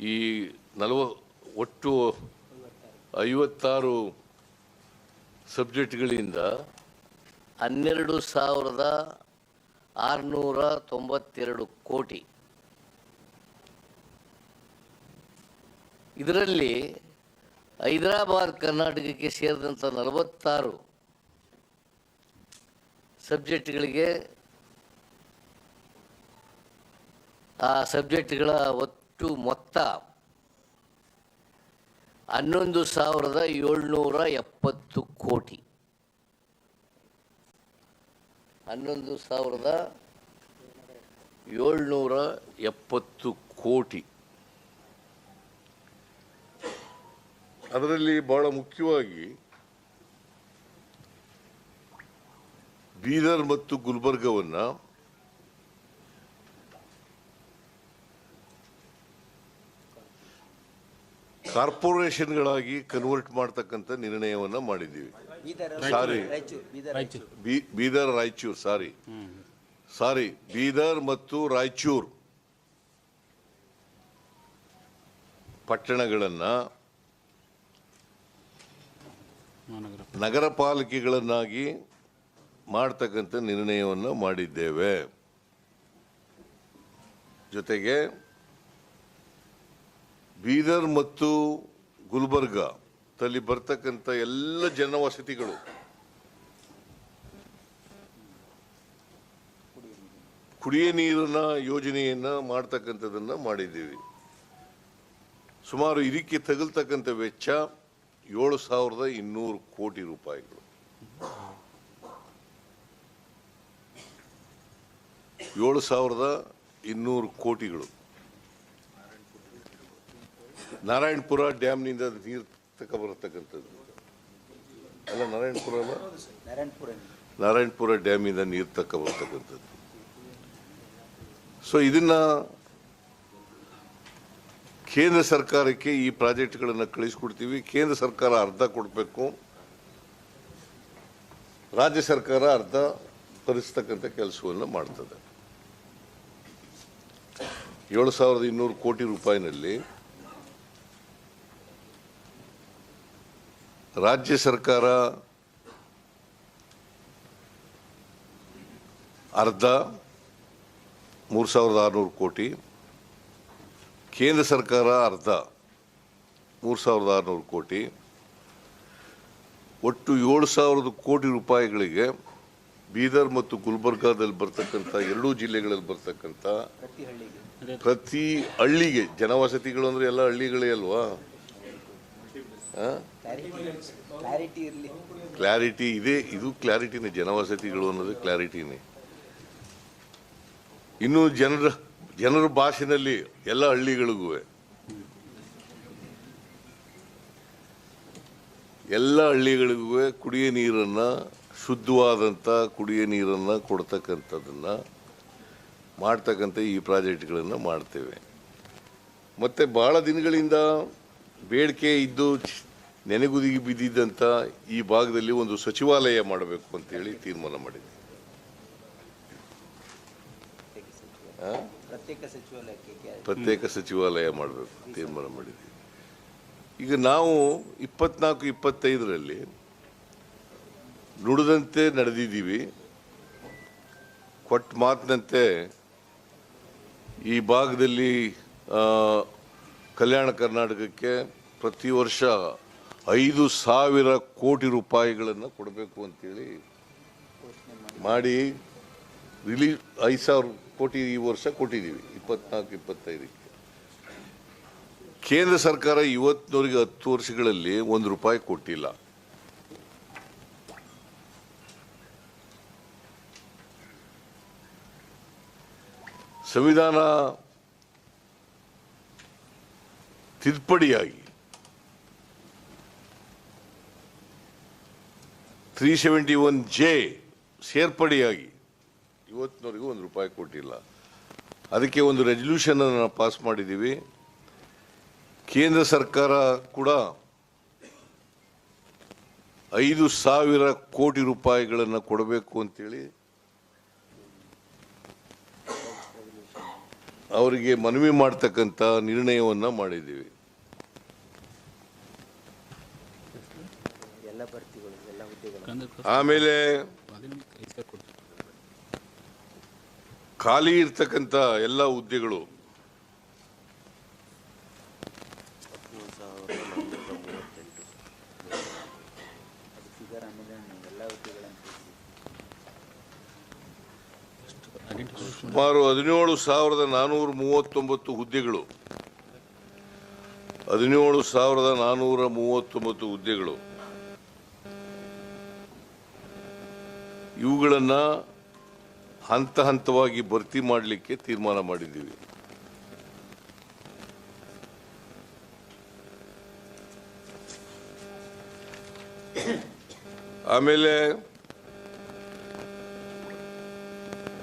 ಈ ನಲವ ಒಟ್ಟು ಐವತ್ತಾರು ಸಬ್ಜೆಕ್ಟ್ಗಳಿಂದ ಹನ್ನೆರಡು ಸಾವಿರದ ಆರುನೂರ ತೊಂಬತ್ತೆರಡು ಕೋಟಿ. ಇದರಲ್ಲಿ ಹೈದರಾಬಾದ್ ಕರ್ನಾಟಕಕ್ಕೆ ಸೇರಿದಂಥ ನಲವತ್ತಾರು ಸಬ್ಜೆಕ್ಟ್ಗಳಿಗೆ ಆ ಸಬ್ಜೆಕ್ಟ್ಗಳ ಒಟ್ಟು ಮೊತ್ತ ಹನ್ನೊಂದು ಸಾವಿರದ ಏಳ್ನೂರ ಎಪ್ಪತ್ತು ಕೋಟಿ. ಹನ್ನೊಂದು ಸಾವಿರದ ಏಳ್ನೂರ ಎಪ್ಪತ್ತು ಕೋಟಿ. ಅದರಲ್ಲಿ ಬಹಳ ಮುಖ್ಯವಾಗಿ ಬೀದರ್ ಮತ್ತು ಗುಲ್ಬರ್ಗವನ್ನ ಕಾರ್ಪೊರೇಷನ್ಗಳಾಗಿ ಕನ್ವರ್ಟ್ ಮಾಡ್ತಕ್ಕಂಥ ನಿರ್ಣಯವನ್ನ ಮಾಡಿದ್ದೀವಿ. ಸಾರಿ. ಬೀದರ್ ರಾಯಚೂರ್. ಸಾರಿ. ಸಾರಿ ಬೀದರ್ ಮತ್ತು ರಾಯಚೂರ್ ಪಟ್ಟಣಗಳನ್ನ ನಗರ ಪಾಲಿಕೆಗಳನ್ನಾಗಿ ಮಾಡ್ತಕ್ಕಂಥ ನಿರ್ಣಯವನ್ನು ಮಾಡಿದ್ದೇವೆ. ಜೊತೆಗೆ ಬೀದರ್ ಮತ್ತು ಗುಲ್ಬರ್ಗ ತಲ್ಲಿ ಬರ್ತಕ್ಕಂಥ ಎಲ್ಲ ಜನವಸತಿಗಳು. ಕುಡಿಯ ನೀರಿನ ಯೋಜನೆಯನ್ನು ಮಾಡ್ತಕ್ಕಂಥದ್ದನ್ನು ಮಾಡಿದ್ದೀವಿ. ಸುಮಾರು ಇದಕ್ಕೆ ತಗಲ್ತಕ್ಕಂಥ ವೆಚ್ಚ ಏಳು ಸಾವಿರದ ಇನ್ನೂರು ಕೋಟಿ ರೂಪಾಯಿಗಳು. ಏಳು ಸಾವಿರದ ಇನ್ನೂರು ಕೋಟಿಗಳು. ನಾರಾಯಣಪುರ ಡ್ಯಾಮ್ನಿಂದ ನೀರು ತಕ ಬರತಕ್ಕಂಥದ್ದು. ಅಲ್ಲ, ನಾರಾಯಣಪುರ ಅಲ್ಲ? ನಾರಾಯಣಪುರ ಡ್ಯಾಮಿಂದ ನೀರು ತಕ್ಕ ಬರ್ತಕ್ಕಂಥದ್ದು. ಸೊ ಇದನ್ನ ಕೇಂದ್ರ ಸರ್ಕಾರಕ್ಕೆ ಈ ಪ್ರಾಜೆಕ್ಟ್ಗಳನ್ನು ಕಳಿಸ್ಕೊಡ್ತೀವಿ. ಕೇಂದ್ರ ಸರ್ಕಾರ ಅರ್ಧ ಕೊಡಬೇಕು. ರಾಜ್ಯ ಸರ್ಕಾರ ಅರ್ಧ ಭರಿಸ್ತಕ್ಕಂಥ ಕೆಲಸವನ್ನು ಮಾಡ್ತದೆ. ಏಳು ಸಾವಿರದ ಇನ್ನೂರು ಕೋಟಿ ರೂಪಾಯಿನಲ್ಲಿ ರಾಜ್ಯ ಸರ್ಕಾರ ಅರ್ಧ ಮೂರು ಸಾವಿರದ ಆರುನೂರು ಕೋಟಿ ಕೇಂದ್ರ ಸರ್ಕಾರ ಅರ್ಧ ಮೂರು ಸಾವಿರದ ಆರುನೂರು ಕೋಟಿ ಒಟ್ಟು ಏಳು ಸಾವಿರದ ಕೋಟಿ ರೂಪಾಯಿಗಳಿಗೆ ಬೀದರ್ ಮತ್ತು ಗುಲ್ಬರ್ಗಾದಲ್ಲಿ ಬರ್ತಕ್ಕಂಥ ಎರಡೂ ಜಿಲ್ಲೆಗಳಲ್ಲಿ ಬರ್ತಕ್ಕಂಥ ಪ್ರತಿ ಹಳ್ಳಿಗೆ. ಜನವಸತಿಗಳು ಅಂದರೆ ಎಲ್ಲ ಹಳ್ಳಿಗಳೇ ಅಲ್ವಾ? ಕ್ಲಾರಿಟಿ ಇರಲಿ. ಕ್ಲಾರಿಟಿ ಇದೆ ಇದು ಕ್ಲಾರಿಟಿನೇ ಜನವಸತಿಗಳು ಅನ್ನೋದು ಕ್ಲಾರಿಟಿನೇ ಇನ್ನು ಜನರ ಜನರ ಭಾಷೆನಲ್ಲಿ ಎಲ್ಲ ಹಳ್ಳಿಗಳಿಗೂ ಎಲ್ಲ ಹಳ್ಳಿಗಳಿಗೂ ಕುಡಿಯ ನೀರನ್ನು ಶುದ್ಧವಾದಂಥ ಕುಡಿಯ ನೀರನ್ನು ಕೊಡ್ತಕ್ಕಂಥದ್ದನ್ನು ಮಾಡ್ತಕ್ಕಂಥ ಈ ಪ್ರಾಜೆಕ್ಟ್ಗಳನ್ನು ಮಾಡ್ತೇವೆ. ಮತ್ತೆ ಭಾಳ ದಿನಗಳಿಂದ ಬೇಡಿಕೆ ಇದ್ದು ನೆನೆಗುದಿಗೆ ಬಿದ್ದಿದ್ದಂಥ ಈ ಭಾಗದಲ್ಲಿ ಒಂದು ಸಚಿವಾಲಯ ಮಾಡಬೇಕು ಅಂತೇಳಿ ತೀರ್ಮಾನ ಮಾಡಿದೆ? ಪ್ರತ್ಯೇಕ ಸಚಿವಾಲಯ ಮಾಡಬೇಕು ತೀರ್ಮಾನ ಮಾಡಿದ್ವಿ ಈಗ ನಾವು ಇಪ್ಪತ್ನಾಲ್ಕು ಇಪ್ಪತ್ತೈದರಲ್ಲಿ ನುಡಿದಂತೆ ನಡೆದಿದ್ದೀವಿ. ಕೊಟ್ಟ ಮಾತಿನಂತೆ ಈ ಭಾಗದಲ್ಲಿ ಕಲ್ಯಾಣ ಕರ್ನಾಟಕಕ್ಕೆ ಪ್ರತಿ ವರ್ಷ ಐದು ಸಾವಿರ ಕೋಟಿ ರೂಪಾಯಿಗಳನ್ನು ಕೊಡಬೇಕು ಅಂತೇಳಿ ಮಾಡಿ ರಿಲೀಸ್, ಐದು ಸಾವಿರ ಕೋಟಿ ಈ ವರ್ಷ ಕೊಟ್ಟಿದ್ದೀವಿ, ಇಪ್ಪತ್ನಾಲ್ಕು, ಇಪ್ಪತ್ತೈದಕ್ಕೆ. ಕೇಂದ್ರ ಸರ್ಕಾರ ಇವತ್ತಿನವರೆಗೆ ಹತ್ತು ವರ್ಷಗಳಲ್ಲಿ ಒಂದು ರೂಪಾಯಿ ಕೊಟ್ಟಿಲ್ಲ. ಸಂವಿಧಾನ ತಿದ್ದುಪಡಿಯಾಗಿ. ತ್ರೀ ಸೆವೆಂಟಿ ಒನ್ ಜೆ ಸೇರ್ಪಡೆಯಾಗಿ. ಇವತ್ತಿನವರೆಗೂ ಒಂದು ರೂಪಾಯಿ ಕೊಟ್ಟಿಲ್ಲ. ಅದಕ್ಕೆ ಒಂದು ರೆಸಲ್ಯೂಷನ್ ಅನ್ನು ಪಾಸ್ ಮಾಡಿದ್ದೀವಿ. ಕೇಂದ್ರ ಸರ್ಕಾರ ಕೂಡ ಐದು ಸಾವಿರ ಕೋಟಿ ರೂಪಾಯಿಗಳನ್ನು ಕೊಡಬೇಕು ಅಂತೇಳಿ ಅವರಿಗೆ ಮನವಿ ಮಾಡ್ತಕ್ಕಂಥ ನಿರ್ಣಯವನ್ನು ಮಾಡಿದ್ದೀವಿ. ಆಮೇಲೆ ಖಾಲಿ ಇರ್ತಕ್ಕಂಥ ಎಲ್ಲ ಹುದ್ದೆಗಳು ಫಿಗರ್ ಆಮೇಲೆ ಎಲ್ಲ ಹುದ್ದೆಗಳಂತ ಸುಮಾರು ಹದಿನೇಳು ಸಾವಿರದ ನಾನ್ನೂರ ಮೂವತ್ತೊಂಬತ್ತು ಹುದ್ದೆಗಳು. ಹದಿನೇಳು ಸಾವಿರದ ನಾನ್ನೂರ ಮೂವತ್ತೊಂಬತ್ತು ಹುದ್ದೆಗಳು. ಇವುಗಳನ್ನು ಹಂತ ಹಂತವಾಗಿ ಭರ್ತಿ ಮಾಡಲಿಕ್ಕೆ ತೀರ್ಮಾನ ಮಾಡಿದ್ದೀವಿ. ಆಮೇಲೆ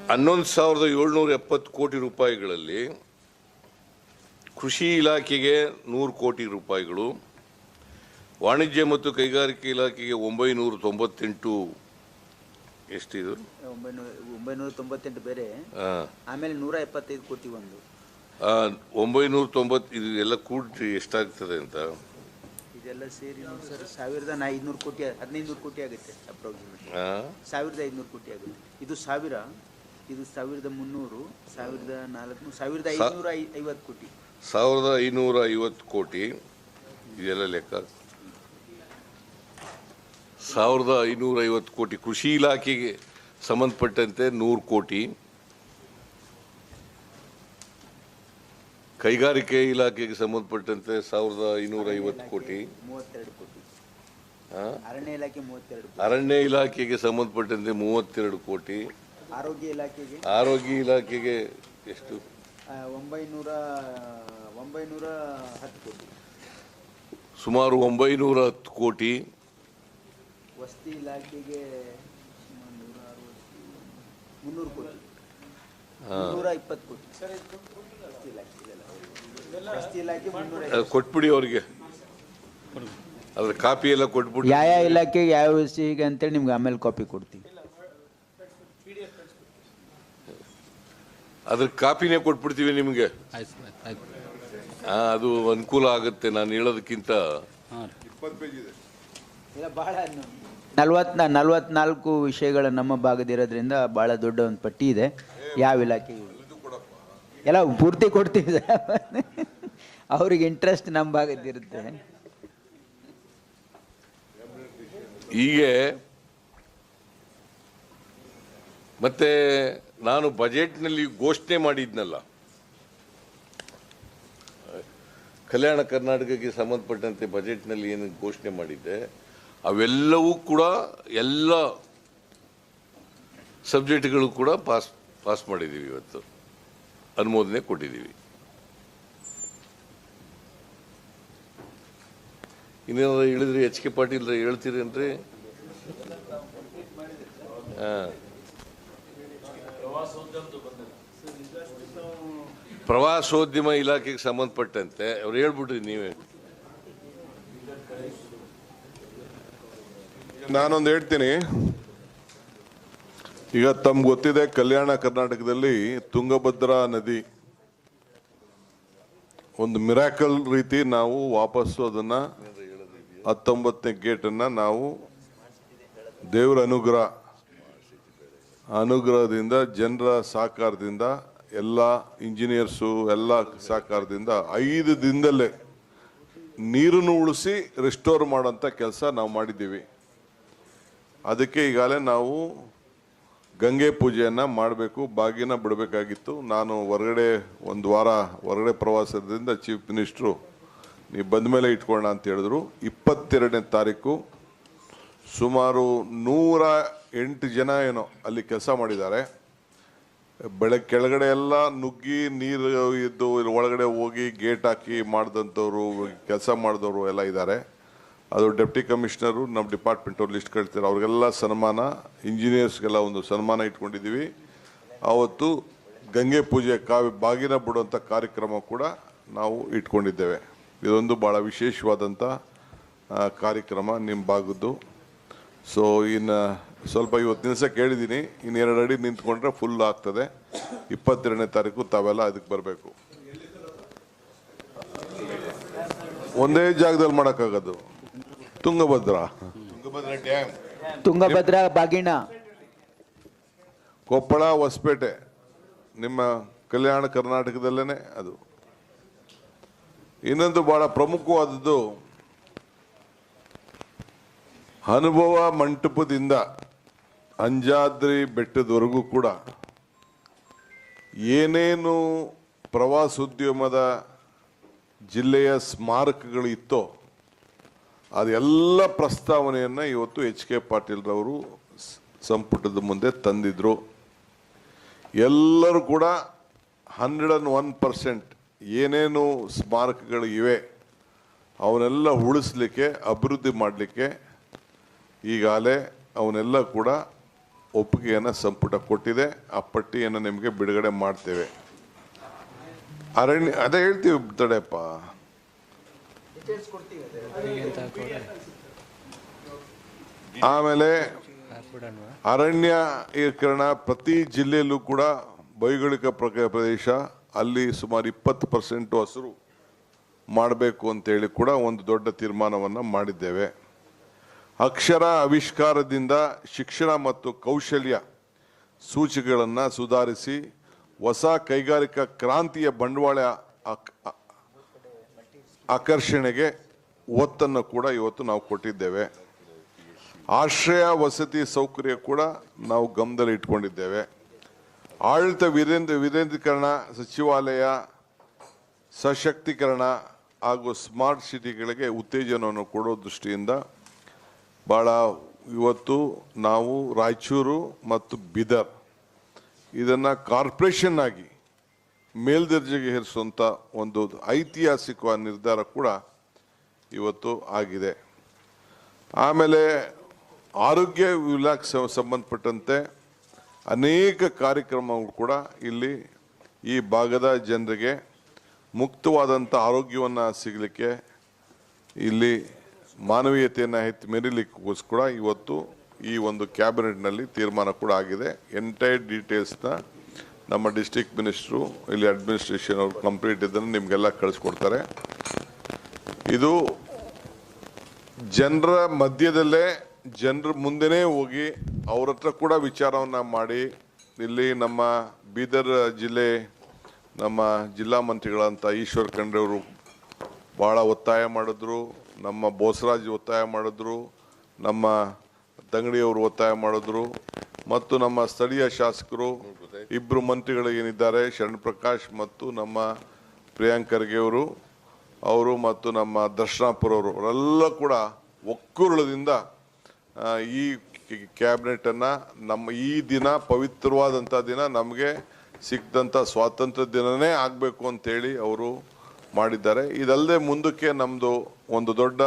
ಹನ್ನೊಂದು ಸಾವಿರದ ಏಳ್ನೂರ ಎಪ್ಪತ್ತು ಕೋಟಿ ರೂಪಾಯಿಗಳಲ್ಲಿ ಕೃಷಿ ಇಲಾಖೆಗೆ ನೂರು ಕೋಟಿ ರೂಪಾಯಿಗಳು ವಾಣಿಜ್ಯ ಮತ್ತು ಕೈಗಾರಿಕೆ ಇಲಾಖೆಗೆ ಒಂಬೈನೂರ ತೊಂಬತ್ತೆಂಟು ಎಷ್ಟಿದು? ಒಂಬೈನೂರ ಒಂಬೈನೂರ ತೊಂಬತ್ತೆಂಟು ಬೇರೆ. ಆಮೇಲೆ ನೂರ ಎಪ್ಪತ್ತೈದು ಕೋಟಿ ಒಂದು. ಒಂಬೈನೂರ ತೊಂಬತ್ತು ಇದು ಎಲ್ಲ ಕೂಡಿ ಎಷ್ಟಾಗ್ತದೆ ಅಂತ? ಇದೆಲ್ಲ ಸೇರಿ ಸರ್ ಸಾವಿರದ ನಾ ಐದುನೂರು ಕೋಟಿ ಹದಿನೈದು ನೂರು ಕೋಟಿ ಆಗುತ್ತೆ ಅಪ್ರಾಕ್ಸಿಮೇಟ್? ಸಾವಿರದ ಐದುನೂರು ಕೋಟಿ ಆಗುತ್ತೆ. ಇದು ಸಾವಿರ ಇದು ಸಾವಿರದ ಮುನ್ನೂರು ಸಾವಿರದ ನಾಲ್ಕು ಸಾವಿರದ ಐನೂರ ಐವತ್ತು ಕೋಟಿ. ಸಾವಿರದ ಐನೂರ ಐವತ್ತು ಕೋಟಿ ಇದೆಲ್ಲ ಲೆಕ್ಕ? ಸಾವಿರದ ಐನೂರ ಐವತ್ತು ಕೋಟಿ ಕೃಷಿ ಇಲಾಖೆಗೆ ಸಂಬಂಧಪಟ್ಟಂತೆ ನೂರು ಕೋಟಿ. ಕೈಗಾರಿಕೆ ಇಲಾಖೆಗೆ ಸಂಬಂಧಪಟ್ಟಂತೆ ಸಾವಿರದ ಐನೂರ ಐವತ್ತು ಕೋಟಿ. ಅರಣ್ಯ ಇಲಾಖೆಗೆ ಸಂಬಂಧಪಟ್ಟಂತೆ ಮೂವತ್ತೆರಡು ಕೋಟಿ. ಆರೋಗ್ಯ ಇಲಾಖೆಗೆ. ಆರೋಗ್ಯ ಇಲಾಖೆಗೆ ಎಷ್ಟು? ಒಂಬೈನೂರ ಒಂಬೈನೂರ ಹತ್ತು ಕೋಟಿ. ಸುಮಾರು ಒಂಬೈನೂರ ಹತ್ತು ಕೋಟಿ. ವಸತಿ ಇಲಾಖೆಗೆ ನೂರ ಮುನ್ನೂರು ಕೋಟಿ. ಮುನ್ನೂರ ಇಪ್ಪತ್ತು ಕೋಟಿ. ವಸತಿ ಇಲಾಖೆ ವಸತಿ ಇಲಾಖೆ ಮುನ್ನೂರ ಕೊಟ್ಬಿಡಿ ಅವ್ರಿಗೆ. ಅದ್ರ ಕಾಪಿ ಎಲ್ಲ ಕೊಟ್ಬಿಡಿ. ಯಾವ ಯಾವ ಇಲಾಖೆಗೆ ಯಾವ ವಸತಿಗೆ ಅಂತೇಳಿ ನಿಮ್ಗೆ ಆಮೇಲೆ ಕಾಪಿ ಕೊಡ್ತೀವಿ ಅದ್ರ ಕಾಪಿನೇ ಕೊಟ್ಬಿಡ್ತೀವಿ ನಿಮಗೆ. ಅದು ಅನುಕೂಲ ಆಗುತ್ತೆ ನಾನು ಹೇಳೋದಕ್ಕಿಂತ. ನಲ್ವತ್ನ ನಲ್ವತ್ನಾಲ್ಕು ವಿಷಯಗಳು ನಮ್ಮ ಭಾಗದಿರೋದ್ರಿಂದ ಭಾಳ ದೊಡ್ಡ ಒಂದು ಪಟ್ಟಿ ಇದೆ. ಯಾವ ಇಲಾಖೆ? ಎಲ್ಲ ಪೂರ್ತಿ ಕೊಡ್ತೀವಿ. ಅವ್ರಿಗೆ ಇಂಟ್ರೆಸ್ಟ್ ನಮ್ಮ ಭಾಗದಿರುತ್ತೆ ಹೀಗೆ ಮತ್ತೆ ನಾನು ಬಜೆಟ್ನಲ್ಲಿ ಘೋಷಣೆ ಮಾಡಿದ್ನಲ್ಲ. ಕಲ್ಯಾಣ ಕರ್ನಾಟಕಕ್ಕೆ ಸಂಬಂಧಪಟ್ಟಂತೆ ಬಜೆಟ್ನಲ್ಲಿ ಏನು ಘೋಷಣೆ ಮಾಡಿದ್ದೆ, ಅವೆಲ್ಲವೂ ಕೂಡ ಎಲ್ಲ ಸಬ್ಜೆಕ್ಟ್ಗಳು ಕೂಡ ಪಾಸ್ ಪಾಸ್ ಮಾಡಿದ್ದೀವಿ ಇವತ್ತು. ಅನುಮೋದನೆ ಕೊಟ್ಟಿದ್ದೀವಿ. ಇನ್ನೇನಾದ್ರು ಹೇಳಿದ್ರಿ ಎಚ್ ಕೆ ಪಾಟೀಲ್ ಹೇಳ್ತೀರೇನ್ರಿ? ಹಾಂ. ಪ್ರವಾಸೋದ್ಯಮ ಇಲಾಖೆಗೆ ಸಂಬಂಧಪಟ್ಟಂತೆ ಅವ್ರು ಹೇಳ್ಬಿಟ್ರಿ ನೀವೇ. ನಾನೊಂದು ಹೇಳ್ತೀನಿ. ಈಗ ತಮ್ಗೆ ಗೊತ್ತಿದೆ ಕಲ್ಯಾಣ ಕರ್ನಾಟಕದಲ್ಲಿ ತುಂಗಭದ್ರಾ ನದಿ ಒಂದು ಮಿರಾಕಲ್ ರೀತಿ ನಾವು ವಾಪಸ್ಸು ಅದನ್ನ ಹತ್ತೊಂಬತ್ತನೇ ಗೇಟನ್ನ ನಾವು ದೇವರ ಅನುಗ್ರಹ ಅನುಗ್ರಹದಿಂದ, ಜನರ ಸಹಕಾರದಿಂದ, ಎಲ್ಲ ಇಂಜಿನಿಯರ್ಸು, ಎಲ್ಲ ಸಹಕಾರದಿಂದ ಐದು ದಿನದಲ್ಲೇ ನೀರನ್ನು ಉಳಿಸಿ ರಿಸ್ಟೋರ್ ಮಾಡೋಂಥ ಕೆಲಸ ನಾವು ಮಾಡಿದ್ದೀವಿ. ಅದಕ್ಕೆ ಈಗಾಗಲೇ ನಾವು ಗಂಗೆ ಪೂಜೆಯನ್ನು ಮಾಡಬೇಕು, ಬಾಗಿನ ಬಿಡಬೇಕಾಗಿತ್ತು. ನಾನು ಹೊರಗಡೆ ಒಂದು ವಾರ ಹೊರಗಡೆ ಪ್ರವಾಸದಿಂದ ಚೀಫ್ ಮಿನಿಸ್ಟ್ರು, ನೀವು ಬಂದ ಮೇಲೆ ಇಟ್ಕೊಳ್ಳೋಣ ಅಂತ ಹೇಳಿದ್ರು. ಇಪ್ಪತ್ತೆರಡನೇ ತಾರೀಕು ಸುಮಾರು ನೂರ ಎಂಟು ಜನ ಏನೋ ಅಲ್ಲಿ ಕೆಲಸ ಮಾಡಿದ್ದಾರೆ. ಬೆಳಗ್ಗೆ ಕೆಳಗಡೆ ಎಲ್ಲ ನುಗ್ಗಿ ನೀರು ಇದ್ದು ಒಳಗಡೆ ಹೋಗಿ ಗೇಟ್ ಹಾಕಿ ಮಾಡಿದಂಥವ್ರು, ಕೆಲಸ ಮಾಡಿದವರು ಎಲ್ಲ ಇದ್ದಾರೆ. ಅದು ಡೆಪ್ಟಿ ಕಮಿಷನರು, ನಮ್ಮ ಡಿಪಾರ್ಟ್ಮೆಂಟವ್ರು ಲಿಸ್ಟ್ ಕಳ್ತಾರೆ ಅವ್ರಿಗೆಲ್ಲ ಸನ್ಮಾನ, ಇಂಜಿನಿಯರ್ಸ್ಗೆಲ್ಲ ಒಂದು ಸನ್ಮಾನ ಇಟ್ಕೊಂಡಿದ್ದೀವಿ. ಆವತ್ತು ಗಂಗೆ ಪೂಜೆ ಕಾವಿ ಬಾಗಿನ ಬಿಡುವಂಥ ಕಾರ್ಯಕ್ರಮ ಕೂಡ ನಾವು ಇಟ್ಕೊಂಡಿದ್ದೇವೆ. ಇದೊಂದು ಭಾಳ ವಿಶೇಷವಾದಂಥ ಕಾರ್ಯಕ್ರಮ ನಿಮ್ಮ ಭಾಗದ್ದು ಸೊ ಇನ್ನು ಸ್ವಲ್ಪ ಇವತ್ತು ನಿಲ್ಸ ಕೇಳಿದ್ದೀನಿ ಇನ್ನು ಎರಡು ಅಡಿ ನಿಂತ್ಕೊಂಡ್ರೆ ಫುಲ್ ಆಗ್ತದೆ. ಇಪ್ಪತ್ತೆರಡನೇ ತಾರೀಕು ತಾವೆಲ್ಲ ಅದಕ್ಕೆ ಬರಬೇಕು. ಒಂದೇ ಜಾಗದಲ್ಲಿ ಮಾಡೋಕ್ಕಾಗೋದು. ತುಂಗಭದ್ರಾ. ತುಂಗಭದ್ರಾ ಡ್ಯಾಮ್. ತುಂಗಭದ್ರಾ ಬಾಗಿಣ. ಕೊಪ್ಪಳ ಹೊಸಪೇಟೆ. ನಿಮ್ಮ ಕಲ್ಯಾಣ ಕರ್ನಾಟಕದಲ್ಲೇ ಅದು. ಇನ್ನೊಂದು ಭಾಳ ಪ್ರಮುಖವಾದದ್ದು ಅನುಭವ ಮಂಟಪದಿಂದ ಅಂಜಾದ್ರಿ ಬೆಟ್ಟದವರೆಗೂ ಕೂಡ ಏನೇನು ಪ್ರವಾಸೋದ್ಯಮದ ಜಿಲ್ಲೆಯ ಸ್ಮಾರಕಗಳು ಇತ್ತೋ ಅದೆಲ್ಲ ಪ್ರಸ್ತಾವನೆಯನ್ನು ಇವತ್ತು ಎಚ್ ಕೆ ಪಾಟೀಲ್ರವರು ಸಂಪುಟದ ಮುಂದೆ ತಂದಿದ್ರು. ಎಲ್ಲರೂ ಕೂಡ ಹಂಡ್ರೆಡ್ ಆ್ಯಂಡ್ ಒನ್ ಪರ್ಸೆಂಟ್ ಏನೇನು ಸ್ಮಾರಕಗಳು ಇವೆ ಅವನ್ನೆಲ್ಲ ಉಳಿಸ್ಲಿಕ್ಕೆ, ಅಭಿವೃದ್ಧಿ ಮಾಡಲಿಕ್ಕೆ ಈಗಾಗಲೇ ಅವನ್ನೆಲ್ಲ ಕೂಡ ಒಪ್ಪಿಗೆಯನ್ನು ಸಂಪುಟ ಕೊಟ್ಟಿದೆ. ಆ ಪಟ್ಟಿಯನ್ನು ನಿಮಗೆ ಬಿಡುಗಡೆ ಮಾಡ್ತೇವೆ. ಅರಣ್ಯ, ಅದೇ ಹೇಳ್ತೀವಿ ತಡೆಯಪ್ಪ. ಆಮೇಲೆ ಅರಣ್ಯೀಕರಣ ಪ್ರತಿ ಜಿಲ್ಲೆಯಲ್ಲೂ ಕೂಡ ಭೌಗೋಳಿಕ ಪ್ರದೇಶ ಅಲ್ಲಿ ಸುಮಾರು ಇಪ್ಪತ್ತು ಪರ್ಸೆಂಟು ಹಸಿರು ಮಾಡಬೇಕು ಅಂತೇಳಿ ಕೂಡ ಒಂದು ದೊಡ್ಡ ತೀರ್ಮಾನವನ್ನು ಮಾಡಿದ್ದೇವೆ. ಅಕ್ಷರ ಆವಿಷ್ಕಾರದಿಂದ ಶಿಕ್ಷಣ ಮತ್ತು ಕೌಶಲ್ಯ ಸೂಚಿಕೆಗಳನ್ನು ಸುಧಾರಿಸಿ ಹೊಸ ಕೈಗಾರಿಕಾ ಕ್ರಾಂತಿಯ ಬಂಡವಾಳ ಆಕ್- ಆಕರ್ಷಣೆಗೆ ಒತ್ತನ್ನು ಕೂಡ ಇವತ್ತು ನಾವು ಕೊಟ್ಟಿದ್ದೇವೆ. ಆಶ್ರಯ ವಸತಿ ಸೌಕರ್ಯ ಕೂಡ ನಾವು ಗಮನದಲ್ಲಿ ಇಟ್ಕೊಂಡಿದ್ದೇವೆ. ಆಡಳಿತ ವಿರೇಂದ್ರ ವಿರೇಂದ್ರೀಕರಣ, ಸಚಿವಾಲಯ, ಸಶಕ್ತೀಕರಣ ಹಾಗೂ ಸ್ಮಾರ್ಟ್ ಸಿಟಿಗಳಿಗೆ ಉತ್ತೇಜನವನ್ನು ಕೊಡೋ ದೃಷ್ಟಿಯಿಂದ ಭಾಳ ಇವತ್ತು ನಾವು ರಾಯಚೂರು ಮತ್ತು ಬೀದರ್ ಇದನ್ನು ಕಾರ್ಪೊರೇಷನ್ ಆಗಿ ಮೇಲ್ದರ್ಜೆಗೆ ಏರಿಸುವಂಥ ಒಂದು ಐತಿಹಾಸಿಕ ನಿರ್ಧಾರ ಕೂಡ ಇವತ್ತು ಆಗಿದೆ. ಆಮೇಲೆ ಆರೋಗ್ಯ ಇಲಾಖೆ ಸಂಬಂಧಪಟ್ಟಂತೆ ಅನೇಕ ಕಾರ್ಯಕ್ರಮಗಳು ಕೂಡ ಇಲ್ಲಿ ಈ ಭಾಗದ ಜನರಿಗೆ ಮುಕ್ತವಾದಂಥ ಆರೋಗ್ಯವನ್ನು ಸಿಗಲಿಕ್ಕೆ ಇಲ್ಲಿ ಮಾನವೀಯತೆಯನ್ನು ಎತ್ತಿ ಮೆರಿಲಿಕ್ಕೋಸ್ಕರ ಇವತ್ತು ಈ ಒಂದು ಕ್ಯಾಬಿನೆಟ್ನಲ್ಲಿ ತೀರ್ಮಾನ ಕೂಡ ಆಗಿದೆ. ಎಂಟೈರ್ ಡೀಟೇಲ್ಸ್ನ ನಮ್ಮ ಡಿಸ್ಟಿಕ್ ಮಿನಿಸ್ಟ್ರು, ಇಲ್ಲಿ ಅಡ್ಮಿನಿಸ್ಟ್ರೇಷನ್ ಅವರು ಕಂಪ್ಲೀಟ್ ಇದನ್ನು ನಿಮಗೆಲ್ಲ ಕಳಿಸ್ಕೊಡ್ತಾರೆ. ಇದು ಜನರ ಮಧ್ಯದಲ್ಲೇ ಜನರ ಮುಂದೆನೇ ಹೋಗಿ ಅವ್ರ ಹತ್ರ ಕೂಡ ವಿಚಾರವನ್ನು ಮಾಡಿ, ಇಲ್ಲಿ ನಮ್ಮ ಬೀದರ್ ಜಿಲ್ಲೆ ನಮ್ಮ ಜಿಲ್ಲಾ ಮಂತ್ರಿಗಳಂತ ಈಶ್ವರ್ ಖಂಡ್ರೆ ಅವರು ಭಾಳ ಒತ್ತಾಯ ಮಾಡಿದ್ರು. ನಮ್ಮ ಬೋಸರಾಜ್ ಒತ್ತಾಯ ಮಾಡಿದ್ರು, ನಮ್ಮ ತಂಗಡಿಯವರು ಒತ್ತಾಯ ಮಾಡಿದ್ರು, ಮತ್ತು ನಮ್ಮ ಸ್ಥಳೀಯ ಶಾಸಕರು ಇಬ್ಬರು ಮಂತ್ರಿಗಳು ಏನಿದ್ದಾರೆ ಶರಣ್ ಪ್ರಕಾಶ್ ಮತ್ತು ನಮ್ಮ ಪ್ರಿಯಾಂಕ್ ಖರ್ಗೆಯವರು ಅವರು ಮತ್ತು ನಮ್ಮ ದರ್ಶನಾಪುರ ಅವರು, ಅವರೆಲ್ಲ ಕೂಡ ಒಕ್ಕೂರಳದಿಂದ ಈ ಕ್ಯಾಬಿನೆಟನ್ನು ನಮ್ಮ ಈ ದಿನ ಪವಿತ್ರವಾದಂಥ ದಿನ ನಮಗೆ ಸಿಕ್ಕಿದಂಥ ಸ್ವಾತಂತ್ರ್ಯ ದಿನನೇ ಆಗಬೇಕು ಅಂತೇಳಿ ಅವರು ಮಾಡಿದ್ದಾರೆ. ಇದಲ್ಲದೆ ಮುಂದಕ್ಕೆ ನಮ್ಮದು ಒಂದು ದೊಡ್ಡ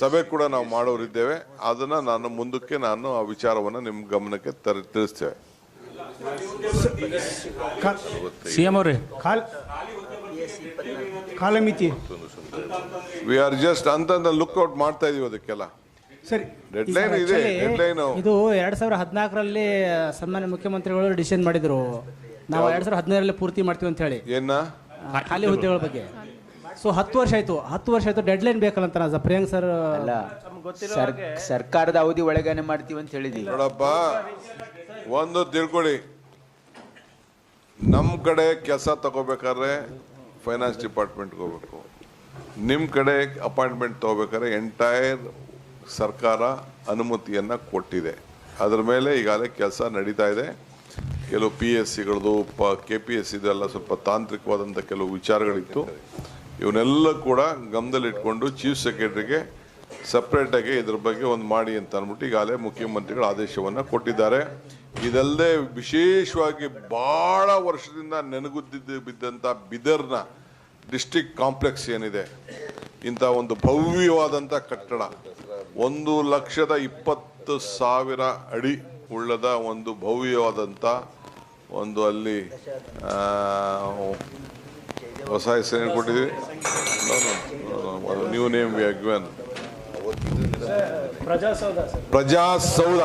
ಸಭೆ ಕೂಡ ನಾವು ಮಾಡೋರಿದ್ದೇವೆ. ಅದನ್ನು ನಾನು ಮುಂದಕ್ಕೆ ನಾನು ಆ ವಿಚಾರವನ್ನು ನಿಮ್ಮ ಗಮನಕ್ಕೆ ತರ ತಿಳಿಸ್ತೇವೆ. ಸಿ ಎಂ ಅವ್ರಿ ಕಾಲ್ ಕಾಲಮಿತಿ ವಿ ಆರ್ ಜಸ್ಟ್ ಅಂತ ಲುಕ್ಔಟ್ ಮಾಡ್ತಾ ಇದೀವಿ ಅದಕ್ಕೆಲ್ಲ. ಸರಿ. ಡೆಡ್ ಈ ಇದೆ, ಡೆಡ್ ಲೈನ್ ಇದು ಎರಡ್ ಸಾವಿರ ಹದಿನಾಲ್ಕರಲ್ಲಿ ಸನ್ಮಾನ್ಯ ಮುಖ್ಯಮಂತ್ರಿಗಳು ಡಿಸಿಷನ್ ಮಾಡಿದ್ರು. ನಾವು ಎರಡ್ ಸಾವಿರ ಹದಿನೈದರಲ್ಲಿ ಪೂರ್ತಿ ಮಾಡ್ತೀವಿ ಅಂತ ಹೇಳಿ. ಏನ? ಖಾಲಿ ಹುದ್ದೆಗಳ ಬಗ್ಗೆ. ಸೊ ಹತ್ತು ವರ್ಷ ಆಯ್ತು. ಹತ್ತು ವರ್ಷ ಆಯ್ತು ಡೆಡ್ ಲೈನ್ ಬೇಕಲ್ಲ ಅಂತ ಪ್ರಿಯಾಂಕ್ ಸರ್ ಅಲ್ಲ ಸರ್ ಸರ್ಕಾರದ ಅವಧಿ ಒಳಗೇನೆ ಮಾಡ್ತೀವಿ ಅಂತ ಹೇಳಿದ್ವಿ. ನೋಡಪ್ಪ ಒಂದು ತಿಳ್ಕೊಳ್ಳಿ ನಮ್ಮ ಕಡೆ ಕೆಲಸ ತಗೋಬೇಕಾದ್ರೆ ಫೈನಾನ್ಸ್ ಡಿಪಾರ್ಟ್ಮೆಂಟ್ಗೆ ಹೋಗ್ಬೇಕು. ನಿಮ್ಮ ಕಡೆ ಅಪಾಯಿಂಟ್ಮೆಂಟ್ ತಗೋಬೇಕಾದ್ರೆ ಎಂಟೈರ್ ಸರ್ಕಾರ ಅನುಮತಿಯನ್ನು ಕೊಟ್ಟಿದೆ. ಅದರ ಮೇಲೆ ಈಗಾಗಲೇ ಕೆಲಸ ನಡೀತಾ ಇದೆ. ಕೆಲವು ಪಿ ಎಸ್ ಸಿಗಳದು ಪ ಕೆ ಪಿ ಎಸ್ ಇದೆಲ್ಲ ಸ್ವಲ್ಪ ತಾಂತ್ರಿಕವಾದಂಥ ಕೆಲವು ವಿಚಾರಗಳಿತ್ತು. ಇವನ್ನೆಲ್ಲ ಕೂಡ ಗಮನದಲ್ಲಿಟ್ಕೊಂಡು ಚೀಫ್ ಸೆಕ್ರೆಟರಿಗೆ ಸಪ್ರೇಟಾಗಿ ಇದ್ರ ಬಗ್ಗೆ ಒಂದು ಮಾಡಿ ಅಂತ ಅಂದ್ಬಿಟ್ಟು ಈಗಾಗಲೇ ಮುಖ್ಯಮಂತ್ರಿಗಳ ಆದೇಶವನ್ನು ಕೊಟ್ಟಿದ್ದಾರೆ. ಇದಲ್ಲದೆ ವಿಶೇಷವಾಗಿ ಭಾಳ ವರ್ಷದಿಂದ ನೆನಗುದ್ದಿದ್ದು ಬಿದ್ದಂಥ ಬಿದರ್ನ ಡಿಸ್ಟಿಕ್ ಕಾಂಪ್ಲೆಕ್ಸ್ ಏನಿದೆ, ಇಂಥ ಒಂದು ಭವ್ಯವಾದಂಥ ಕಟ್ಟಡ, ಒಂದು ಲಕ್ಷದ ಇಪ್ಪತ್ತು ಸಾವಿರ ಅಡಿ ಉಳ್ಳದ ಒಂದು ಭವ್ಯವಾದಂಥ ಒಂದು ಅಲ್ಲಿ ಹೊಸ ಹೆಸರೇನು ಕೊಟ್ಟಿದ್ದೀವಿ new name we given Prajasoudha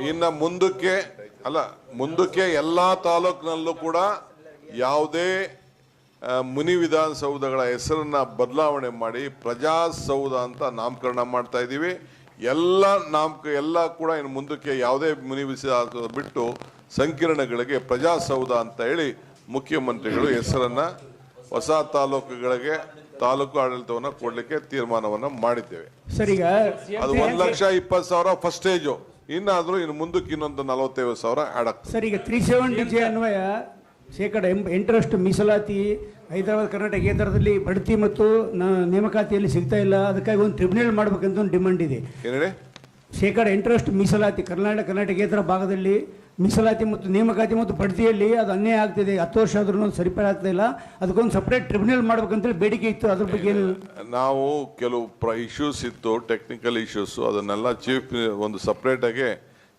ಇನ್ನು ಮುಂದಕ್ಕೆ ಅಲ್ಲ ಮುಂದಕ್ಕೆ ಎಲ್ಲ ತಾಲೂಕಿನಲ್ಲೂ ಕೂಡ ಯಾವುದೇ ಮುನಿ ವಿಧಾನಸೌಧಗಳ ಹೆಸರನ್ನ ಬದಲಾವಣೆ ಮಾಡಿ ಪ್ರಜಾಸೌಧ ಅಂತ ನಾಮಕರಣ ಮಾಡ್ತಾ ಇದ್ದೀವಿ. ಎಲ್ಲ ನಾಮಕ ಎಲ್ಲ ಕೂಡ ಇನ್ನು ಮುಂದಕ್ಕೆ ಯಾವುದೇ ಮುನಿ ವಿಧಾನಸೌಧ ಬಿಟ್ಟು ಸಂಕೀರ್ಣಗಳಿಗೆ ಪ್ರಜಾಸೌಧ ಅಂತ ಹೇಳಿ ಮುಖ್ಯಮಂತ್ರಿಗಳು ಹೆಸರನ್ನ ಹೊಸ ತಾಲೂಕುಗಳಿಗೆ ತಾಲೂಕು ಆಡಳಿತವನ್ನು ಕೊಡಲಿಕ್ಕೆ ತೀರ್ಮಾನವನ್ನು ಮಾಡಿದ್ದೇವೆ. ಅದು ಒಂದ್ ಲಕ್ಷ ಇಪ್ಪತ್ತು ಸಾವಿರ ಫಸ್ಟ್ ಸ್ಟೇಜು ಇನ್ನಾದ್ರೂ ಇನ್ನು ಮುಂದಕ್ಕೆ ಇನ್ನೊಂದು ನಲವತ್ತೈದು ಸಾವಿರ ಆಗ್ತದೆ. ಸರ್ ಈಗ ತ್ರೀ ಸೆವೆಂಟಿ ಜೆ ಅನ್ವಯ ಶೇಕಡ ಎಂ ಎಂಟರಷ್ಟು ಮೀಸಲಾತಿ ಹೈದರಾಬಾದ್ ಕರ್ನಾಟಕ ಕೇಂದ್ರದಲ್ಲಿ ಬಡ್ತಿ ಮತ್ತು ನೇಮಕಾತಿಯಲ್ಲಿ ಸಿಗ್ತಾ ಇಲ್ಲ. ಅದಕ್ಕಾಗಿ ಒಂದು ಟ್ರಿಬ್ಯುನಲ್ ಮಾಡಬೇಕಂತ ಒಂದು ಡಿಮಾಂಡ್ ಇದೆ. ಶೇಕಡ ಎಂಟರಷ್ಟು ಮೀಸಲಾತಿ ಕರ್ನಾಟಕ ಕರ್ನಾಟಕೇತರ ಭಾಗದಲ್ಲಿ ಮೀಸಲಾತಿ ಮತ್ತು ನೇಮಕಾತಿ ಮತ್ತು ಬಡ್ತಿಯಲ್ಲಿ ಅದು ಅನ್ಯಾಯ ಆಗ್ತಿದೆ ಹತ್ತು ವರ್ಷ ಆದ್ರೂ ಸರಿಪಡಿ ಆಗ್ತಾ ಇಲ್ಲ. ಅದಕ್ಕೊಂದು ಸಪ್ರೇಟ್ ಟ್ರಿಬ್ಯುನಲ್ ಮಾಡ್ಬೇಕಂತೇಳಿ ಬೇಡಿಕೆ ಇತ್ತು ಅದ್ರ ಬಗ್ಗೆ ನಾವು ಕೆಲವು ಪ್ರ ಇಶ್ಯೂಸ್ ಇತ್ತು ಟೆಕ್ನಿಕಲ್ ಇಶ್ಯೂಸ್ ಅದನ್ನೆಲ್ಲ ಚೀಫ್ ಒಂದು ಸಪ್ರೇಟ್ ಆಗಿ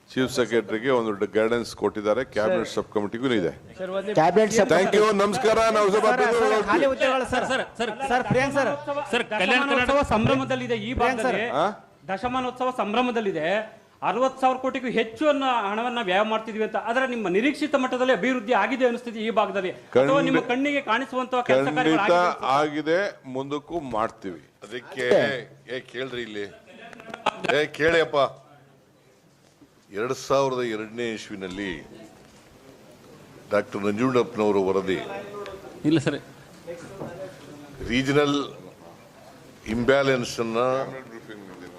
ಚೀಫ್ ಸೆಕ್ರೆಟರಿಗೆ ಒಂದು ಗೈಡೆನ್ಸ್ ಕೊಟ್ಟಿದ್ದಾರೆ. ಕ್ಯಾಬಿನೆಟ್ ಸಬ್ ಕಮಿಟಿಗೂ ಇದೆ. ಕ್ಯಾಬಿನೆಟ್ ಸಭೆ ಥ್ಯಾಂಕ್ ಯು ನಮಸ್ಕಾರ. ನಾವು ಸ್ವಲ್ಪ ಖಾಲಿ ಹುದ್ದೆಗಳು sir. Sir sir sir Priyank sir. Sir Kalyana Karnataka ಸಂಭ್ರಮದಲ್ಲಿದೆ. ಈ ಭಾಗದಲ್ಲಿ? ದಶಮಾನೋತ್ಸವ ಸಂಭ್ರಮದಲ್ಲಿದೆ. ಅರವತ್ತು ಸಾವಿರ ಕೋಟಿಗೂ ಹೆಚ್ಚು ಅನ್ನೋ ಹಣವನ್ನ ವ್ಯಯ ಮಾಡ್ತಿದ್ವಿ ಅಂತ. ಆದ್ರೆ ನಿಮ್ಮ ನಿರೀಕ್ಷಿತ ಮಟ್ಟದಲ್ಲಿ ಅಭಿವೃದ್ಧಿ ಆಗಿದೆ ಅನಿಸ್ತಿದೆ ಈ ಭಾಗದಲ್ಲಿ. ಅಥವಾ ನಿಮ್ಮ ಕಣ್ಣಿಗೆ ಕಾಣಿಸುವಂತಹ ಕೆಲಸ ಖಂಡಿತ ಆಗಿದೆ ಆಗಿದೆ ಮುಂದಕ್ಕೂ ಮಾಡ್ತೀವಿ. ಅದಕ್ಕೆ ಏ ಕೇಳ್ರಿ ಇಲ್ಲಿ. ಏ ಕೇಳಿಯಪ್ಪ. ಎರಡ್ ಸಾವಿರದ ಎರಡನೇ ಇಸ್ವಿನಲ್ಲಿ ಡಾಕ್ಟರ್ ನಂಜುಂಡಪ್ಪನವರು ವರದಿ. ಇಲ್ಲ ಸರ್. ರೀಜನಲ್ ಇಂಬ್ಯಾಲೆನ್ಸ್ ಅನ್ನ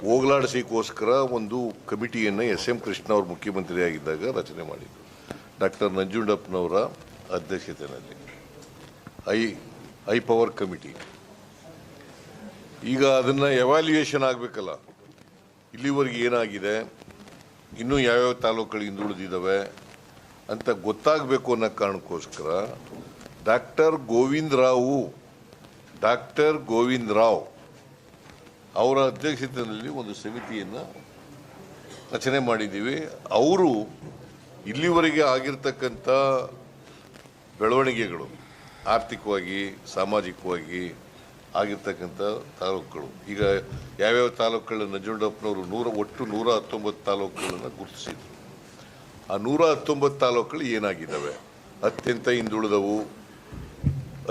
ಹೋಗಲಾಡಿಸೋಕ್ಕೋಸ್ಕರ ಒಂದು ಕಮಿಟಿಯನ್ನು ಎಸ್ ಎಂ ಕೃಷ್ಣ ಅವರು ಮುಖ್ಯಮಂತ್ರಿ ಆಗಿದ್ದಾಗ ರಚನೆ ಮಾಡಿದ್ರು. ಡಾಕ್ಟರ್ ನಂಜುಂಡಪ್ಪನವರ ಅಧ್ಯಕ್ಷತೆಯಲ್ಲಿ. High high power committee. ಈಗ ಅದನ್ನು ಎವ್ಯಾಲ್ಯೂಯೇಷನ್ ಆಗಬೇಕಲ್ಲ. ಇಲ್ಲಿವರೆಗೆ ಏನಾಗಿದೆ? ಇನ್ನೂ ಯಾವ್ಯಾವ ತಾಲೂಕುಗಳು ಹಿಂದುಳಿದಿದ್ದಾವೆ ಅಂತ ಗೊತ್ತಾಗಬೇಕು ಅನ್ನೋ ಕಾರಣಕ್ಕೋಸ್ಕರ ಡಾಕ್ಟರ್ ಗೋವಿಂದ್ ರಾವು, ಡಾಕ್ಟರ್ ಗೋವಿಂದ್ ರಾವ್ ಅವರ ಅಧ್ಯಕ್ಷತೆಯಲ್ಲಿ ಒಂದು ಸಮಿತಿಯನ್ನು ರಚನೆ ಮಾಡಿದ್ದೀವಿ. ಅವರು ಇಲ್ಲಿವರೆಗೆ ಆಗಿರ್ತಕ್ಕಂಥ ಬೆಳವಣಿಗೆಗಳು, ಆರ್ಥಿಕವಾಗಿ, ಸಾಮಾಜಿಕವಾಗಿ ಆಗಿರ್ತಕ್ಕಂಥ ತಾಲೂಕುಗಳು. ಈಗ ಯಾವ್ಯಾವ ತಾಲೂಕುಗಳನ್ನ ನಂಜುಂಡಪ್ಪನವರು ನೂರ, ಒಟ್ಟು ನೂರ ಹತ್ತೊಂಬತ್ತು ತಾಲೂಕುಗಳನ್ನು ಗುರುತಿಸಿದ್ರು. ಆ ನೂರ ಹತ್ತೊಂಬತ್ತು ತಾಲೂಕುಗಳು ಏನಾಗಿದ್ದಾವೆ? ಅತ್ಯಂತ ಹಿಂದುಳಿದವು,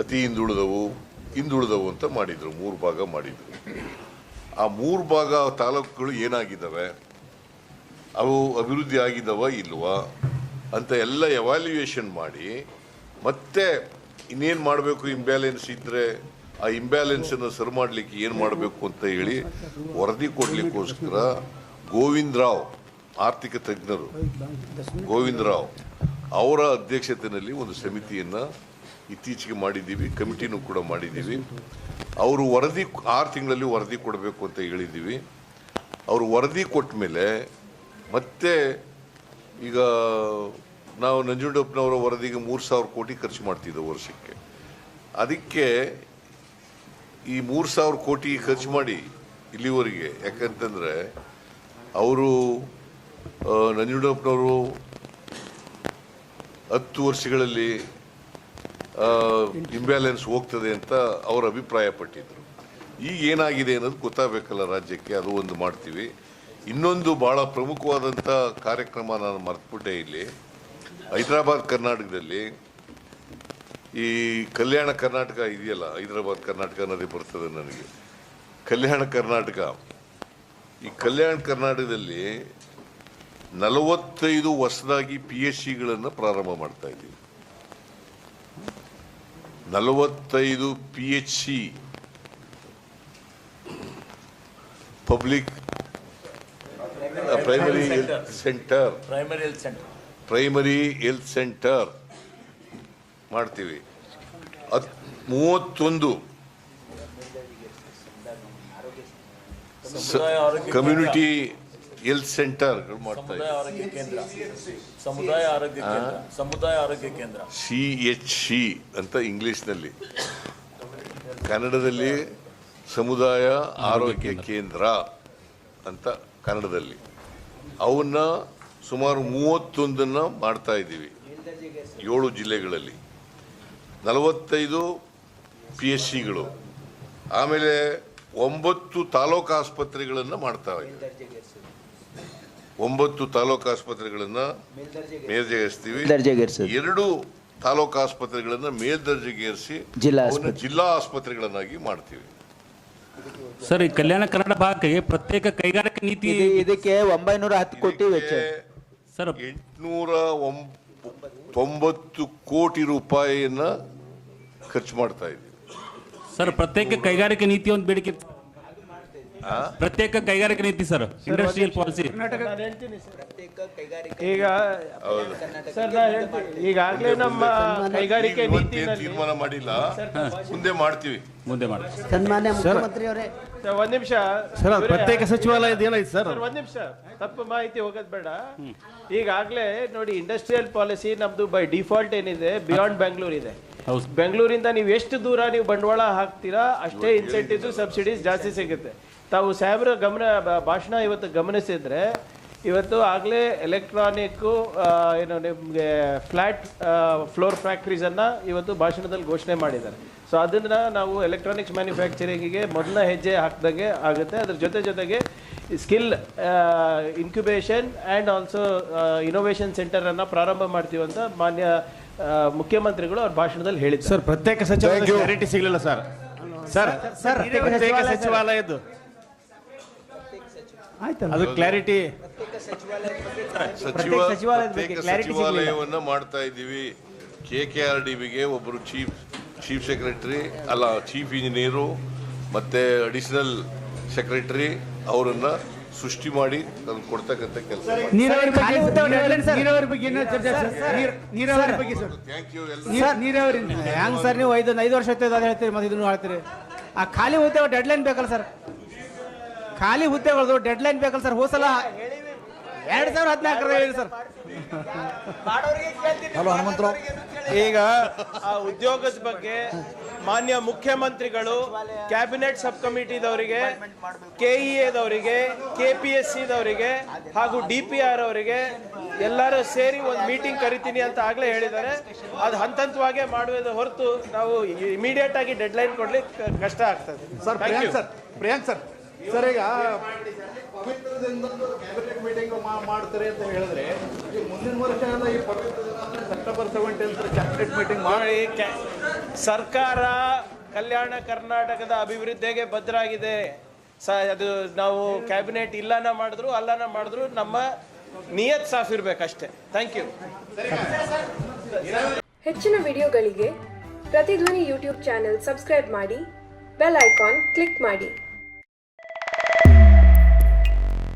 ಅತಿ ಹಿಂದುಳಿದವು ಹಿಂದುಳಿದವು ಅಂತ ಮಾಡಿದರು, ಮೂರು ಭಾಗ ಮಾಡಿದ್ರು. ಆ ಮೂರು ಭಾಗ ತಾಲೂಕುಗಳು ಏನಾಗಿದ್ದಾವೆ? ಅವು ಅಭಿವೃದ್ಧಿ ಆಗಿದ್ದಾವ ಇಲ್ವಾ? ಅಂತ ಎಲ್ಲ ಎವಾಲ್ಯುಯೇಷನ್ ಮಾಡಿ ಮತ್ತೆ ಇನ್ನೇನು ಮಾಡಬೇಕು ಇಂಬ್ಯಾಲೆನ್ಸ್ ಇದ್ದರೆ ಆ ಇಂಬ್ಯಾಲೆನ್ಸನ್ನು ಸರಿ ಮಾಡಲಿಕ್ಕೆ ಏನು ಮಾಡಬೇಕು ಅಂತ ಹೇಳಿ ವರದಿ ಕೊಡಲಿಕ್ಕೋಸ್ಕರ ಗೋವಿಂದ ರಾವ್, ಆರ್ಥಿಕ ತಜ್ಞರು ಗೋವಿಂದರಾವ್ ಅವರ ಅಧ್ಯಕ್ಷತೆಯಲ್ಲಿ ಒಂದು ಸಮಿತಿಯನ್ನು ಇತ್ತೀಚೆಗೆ ಮಾಡಿದ್ದೀವಿ, ಕಮಿಟಿನೂ ಕೂಡ ಮಾಡಿದ್ದೀವಿ. ಅವರು ವರದಿ, ಆರು ತಿಂಗಳಲ್ಲಿ ವರದಿ ಕೊಡಬೇಕು ಅಂತ ಹೇಳಿದ್ದೀವಿ. ಅವರು ವರದಿ ಕೊಟ್ಟ ಮೇಲೆ ಮತ್ತೆ ಈಗ ನಾವು ನಂಜುಂಡಪ್ಪನವರ ವರದಿಗೆ ಮೂರು ಸಾವಿರ ಕೋಟಿ ಖರ್ಚು ಮಾಡ್ತಿದ್ದೆವು ವರ್ಷಕ್ಕೆ. ಅದಕ್ಕೆ ಈ ಮೂರು ಸಾವಿರ ಕೋಟಿ ಖರ್ಚು ಮಾಡಿ ಇಲ್ಲಿವರೆಗೆ, ಯಾಕಂತಂದರೆ ಅವರು ನಂಜುಂಡಪ್ಪನವರು ಹತ್ತು ವರ್ಷಗಳಲ್ಲಿ ಇಂಬ್ಯಾಲೆನ್ಸ್ ಹೋಗ್ತದೆ ಅಂತ ಅವರು ಅಭಿಪ್ರಾಯ ಪಟ್ಟಿದ್ದರು ಈಗ ಏನಾಗಿದೆ ಅನ್ನೋದು ಗೊತ್ತಾಗಬೇಕಲ್ಲ ರಾಜ್ಯಕ್ಕೆ, ಅದು ಒಂದು ಮಾಡ್ತೀವಿ. ಇನ್ನೊಂದು ಭಾಳ ಪ್ರಮುಖವಾದಂಥ ಕಾರ್ಯಕ್ರಮ ನಾನು ಮರೆತುಬಿಟ್ಟೆ ಇಲ್ಲಿ. ಹೈದರಾಬಾದ್ ಕರ್ನಾಟಕದಲ್ಲಿ. ಈ ಕಲ್ಯಾಣ ಕರ್ನಾಟಕ ಇದೆಯಲ್ಲ, ಹೈದರಾಬಾದ್ ಕರ್ನಾಟಕ ಅನ್ನೋದೇ ಬರ್ತದೆ ನನಗೆ. ಕಲ್ಯಾಣ ಕರ್ನಾಟಕ. ಈ ಕಲ್ಯಾಣ ಕರ್ನಾಟಕದಲ್ಲಿ ನಲವತ್ತೈದು ಹೊಸದಾಗಿ ಪಿ ಎಚ್ ಸಿಗಳನ್ನು ಪ್ರಾರಂಭ ಮಾಡ್ತಾ ಇದ್ದೀವಿ. ನಲವತ್ತೈದು P H C public primary health centre primary health centre primary health centre ಮಾಡ್ತೀವಿ. ಹತ್ ಮೂವತ್ತೊಂದು. ಕಮ್ಯುನಿಟಿ ಹೆಲ್ತ್ ಸೆಂಟರ್ ಮಾಡ್ತಾ ಸಮುದಾಯ ಆರೋಗ್ಯ ಕೇಂದ್ರ. ಸಮುದಾಯ ಆರೋಗ್ಯ ಕೇಂದ್ರ. ಸಮುದಾಯ ಆರೋಗ್ಯ ಕೇಂದ್ರ. ಸಿ ಎಚ್ ಸಿ ಅಂತ ಇಂಗ್ಲಿಷ್ನಲ್ಲಿ. ಕನ್ನಡದಲ್ಲಿ ಸಮುದಾಯ ಆರೋಗ್ಯ ಕೇಂದ್ರ. ಅಂತ ಕನ್ನಡದಲ್ಲಿ. ಅವನ್ನ ಸುಮಾರು ಮೂವತ್ತೊಂದನ್ನ ಮಾಡ್ತಾ ಇದ್ದೀವಿ. ಏಳು ಜಿಲ್ಲೆಗಳಲ್ಲಿ. ನಲವತ್ತೈದು ಪಿ ಎಚ್ ಸಿಗಳು ಆಮೇಲೆ ಒಂಬತ್ತು ತಾಲೂಕು ಆಸ್ಪತ್ರೆಗಳನ್ನು ಮಾಡ್ತಾ ಇದ್ದೀವಿ. ಒಂಬತ್ತು ತಾಲೂಕು ಆಸ್ಪತ್ರೆಗಳನ್ನ ಮೇಲ್ದರ್ಜೆಗೇರಿಸ್ತೀವಿ. ದರ್ಜೆಗೇರಿಸೋದು ಎರಡು ತಾಲೂಕು ಆಸ್ಪತ್ರೆಗಳನ್ನು ಮೇಲ್ದರ್ಜೆಗೇರಿಸಿ ಜಿಲ್ಲಾ ಅವನ್ನ ಜಿಲ್ಲಾ ಆಸ್ಪತ್ರೆಗಳನ್ನಾಗಿ ಮಾಡ್ತೀವಿ. ಸರ್ ಈ ಕಲ್ಯಾಣ ಕನ್ನಡ ಭಾಗಕ್ಕೆ ಪ್ರತ್ಯೇಕ ಕೈಗಾರಿಕಾ ನೀತಿ ಇದು ಇದಕ್ಕೆ ಒಂಬೈನೂರ ಹತ್ತು ಕೋಟಿ ವೆಚ್ಚ. ಸರ್ ಎಂಟುನೂರ ತೊಂಬತ್ತು ಕೋಟಿ ರೂಪಾಯಿಯನ್ನ ಖರ್ಚು ಮಾಡ್ತಾ ಇದ್ದೀವಿ. ಸರ್ ಪ್ರತ್ಯೇಕ ಕೈಗಾರಿಕಾ ನೀತಿ ಒಂದು ಬೇಡಿಕೆ ಇತ್ತು. ಪ್ರತ್ಯೇಕ ಕೈಗಾರಿಕಾ ನೀತಿ ಸರ್ ಇಂಡಸ್ಟ್ರಿಯಲ್ ಪಾಲಿಸಿ ಈಗ ಸರ್ ನಾ ಹೇಳ್ತೀನಿ. ಈಗಾಗಲೇ ನಮ್ಮ ಕೈಗಾರಿಕೆ ನೀತಿ ನೀತಿನಲ್ಲಿ ತೀರ್ಮಾನ ಮಾಡಿಲ್ಲ. ಮುಂದೆ ಮಾಡ್ತೀವಿ. ಮುಂದೆ ಮಾಡಿ. ಸನ್ಮಾನ್ಯ ಮುಖ್ಯಮಂತ್ರಿ ಅವರೇ ಸರ್, ಒಂದ್ ನಿಮಿಷ. ಸರ್ ಅದು ಪ್ರತ್ಯೇಕ ಸಚಿವಾಲಯದ ಏನಾಯ್ತು ಸರ್ ಸರ್ ಒಂದ್ ನಿಮಿಷ. ತಪ್ಪು ಮಾಹಿತಿ ಹೋಗೋದ್ ಬೇಡ. ಈಗಾಗಲೇ ನೋಡಿ ಇಂಡಸ್ಟ್ರಿಯಲ್ ಪಾಲಿಸಿ ನಮ್ದು ಬೈ ಡಿಫಾಲ್ಟ್ ಏನಿದೆ ಬಿಯಾಂಡ್ ಬೆಂಗಳೂರು ಇದೆ. ಬೆಂಗಳೂರಿಂದ ನೀವು ಎಷ್ಟು ದೂರ ನೀವು ಬಂಡವಾಳ ಹಾಕ್ತೀರಾ ಅಷ್ಟೇ ಇನ್ಸೆಂಟಿವ್ಸ್ ಸಬ್ಸಿಡೀಸ್ ಜಾಸ್ತಿ ಸಿಗುತ್ತೆ. ತಾವು ಸಾಹೇಬ್ರ ಗಮನ ಬ- ಭಾಷಣ ಇವತ್ತು ಗಮನಿಸಿದ್ರೆ ಇವತ್ತು ಆಗಲೇ ಎಲೆಕ್ಟ್ರಾನಿಕ್ಕು ಏನು ನಿಮಗೆ ಫ್ಲ್ಯಾಟ್ ಫ್ಲೋರ್ ಫ್ಯಾಕ್ಟ್ರೀಸನ್ನು ಇವತ್ತು ಭಾಷಣದಲ್ಲಿ ಘೋಷಣೆ ಮಾಡಿದ್ದಾರೆ. ಸೊ ಅದನ್ನು ನಾವು ಎಲೆಕ್ಟ್ರಾನಿಕ್ಸ್ ಮ್ಯಾನುಫ್ಯಾಕ್ಚರಿಂಗಿಗೆ ಮೊದಲ ಹೆಜ್ಜೆ ಹಾಕ್ದಂಗೆ ಆಗುತ್ತೆ. ಅದ್ರ ಜೊತೆ ಜೊತೆಗೆ skill incubation and also innovation ಸೆಂಟರನ್ನು ಪ್ರಾರಂಭ ಮಾಡ್ತೀವಿ ಅಂತ ಮಾನ್ಯ ಮುಖ್ಯಮಂತ್ರಿಗಳು ಅವ್ರ ಭಾಷಣದಲ್ಲಿ ಹೇಳಿದ್ದಾರೆ. ಸರ್ ಪ್ರತ್ಯೇಕ ಸಚಿವ ಸಿಗಲಿಲ್ಲ ಸರ್. ಸರ್ ಸಚಿವಾಲಯದ್ದು. ಆಯ್ತಲ್ಲ? ಅದು ಕ್ಲಾರಿಟಿ ಸಚಿವ ಸಚಿವಾಲಯದ ಬಗ್ಗೆ ಪ್ರತ್ಯೇಕ clarity ಸಿಗ್ಲಿಲ್ಲ. ಸಚಿವಾಲಯವನ್ನ ಮಾಡ್ತಾ ಇದ್ದೀವಿ. ಕೆ ಕೆ ಆರ್ ಡಿ ಬಿಗೆ ಒಬ್ಬರು ಚೀಫ್ ಚೀಫ್ ಸೆಕ್ರೆಟರಿ ಅಲ್ಲ ಚೀಫ್ ಇಂಜಿನಿಯರು ಮತ್ತೆ ಅಡಿಷನಲ್ ಸೆಕ್ರೆಟರಿ ಅವರನ್ನ ಸೃಷ್ಟಿ ಮಾಡಿ ಅದನ್ನ ಕೊಡ್ತಕ್ಕಂಥ ಕೆಲಸ ನೀರಾವರಿ ಬಗ್ಗೆ ಖಾಲಿ ಹುದ್ದೆ ಹೊರಗಡೆ ಸರ್. ನೀರಾವರಿ ಬಗ್ಗೆ ಏನೋ ಚರ್ಚೆ ಸರ್. ನೀರ್- ನೀರಾವರಿ ಬಗ್ಗೆ ಸರ್ ಥ್ಯಾಂಕ್ ಯು ಎಲ್ಲ. ನೀರ್- ನೀರಾವರಿ ಹೆಂಗ್ ಸರ್ ನೀವು ಐದು ಐದು ವರ್ಷ ಆಯ್ತು ಅದು ಹೇಳ್ತೀರಿ ಮತ್ತೆ ಇದನ್ನು ಹೇಳ್ತೀರಿ? ಆ ಖಾಲಿ ಹುದ್ದೆ ಡೆಡ್ಲೈನ್ ಬೇಕಲ್ಲ ಸರ್. ಖಾಲಿ ಹುದ್ದೆಗಳು ಡೆಡ್ ಲೈನ್ ಬೇಕಲ್ಲ ಸರ್ ಹೋಸಲ ಎರಡ್ ಸಾವಿರ ಹದಿನಾಲ್ಕರ ಹೇಳಿ ಸರ್ ಈಗ ಆ ಉದ್ಯೋಗದ ಬಗ್ಗೆ ಮಾನ್ಯ ಮುಖ್ಯಮಂತ್ರಿಗಳು ಕ್ಯಾಬಿನೆಟ್ ಸಬ್ ಕಮಿಟಿದವರಿಗೆ ಕೆಇಎದವರಿಗೆ ಕೆ ಪಿ ಎಸ್ ಸಿದವರಿಗೆ ಹಾಗೂ ಡಿ ಪಿ ಆರ್ ಅವರಿಗೆ ಎಲ್ಲರೂ ಸೇರಿ ಒಂದು ಮೀಟಿಂಗ್ ಕರಿತೀನಿ ಅಂತ ಆಗಲೇ ಹೇಳಿದ್ದಾರೆ. ಅದು ಹಂತ ಹಂತವಾಗೇ ಮಾಡುವುದ ಹೊರತು ನಾವು ಇಮಿಡಿಯೇಟ್ ಆಗಿ ಡೆಡ್ ಲೈನ್ ಕೊಡ್ಲಿಕ್ಕೆ ಕಷ್ಟ ಆಗ್ತದೆ. Sir Priyank sir Priyank sir sir ಈಗ ಮೀಟಿಂಗ್ ಮಾಡ್ತಾರೆ ಅಂತ ಹೇಳಿದ್ರೆ ಮುಂದಿನ ವರ್ಷ ಎಲ್ಲ ಈ ಸೆಪ್ಟೆಂಬರ್ ಸೆವೆಂಟೀನ್ ಕ್ಯಾಬಿನೆಟ್ ಮೀಟಿಂಗ್ ಮಾಡಿ ಕ್ಯಾ- ಸರ್ಕಾರ ಕಲ್ಯಾಣ ಕರ್ನಾಟಕದ ಅಭಿವೃದ್ಧಿಗೆ ಭದ್ರಾಗಿದೆ. ಸ ಅದು ನಾವು ಕ್ಯಾಬಿನೆಟ್ ಇಲ್ಲನ ಮಾಡಿದ್ರು ಅಲ್ಲನ ಮಾಡಿದ್ರು ನಮ್ಮ ನಿಯತ್ ಸಾಫ್ ಇರ್ಬೇಕಷ್ಟೇ ಥ್ಯಾಂಕ್ ಯು ಹೆಚ್ಚಿನ ವಿಡಿಯೋಗಳಿಗೆ ಪ್ರತಿಧ್ವನಿ ಯೂಟ್ಯೂಬ್ ಚಾನೆಲ್ ಸಬ್ಸ್ಕ್ರೈಬ್ ಮಾಡಿ ಬೆಲ್ ಐಕಾನ್ ಕ್ಲಿಕ್ ಮಾಡಿ.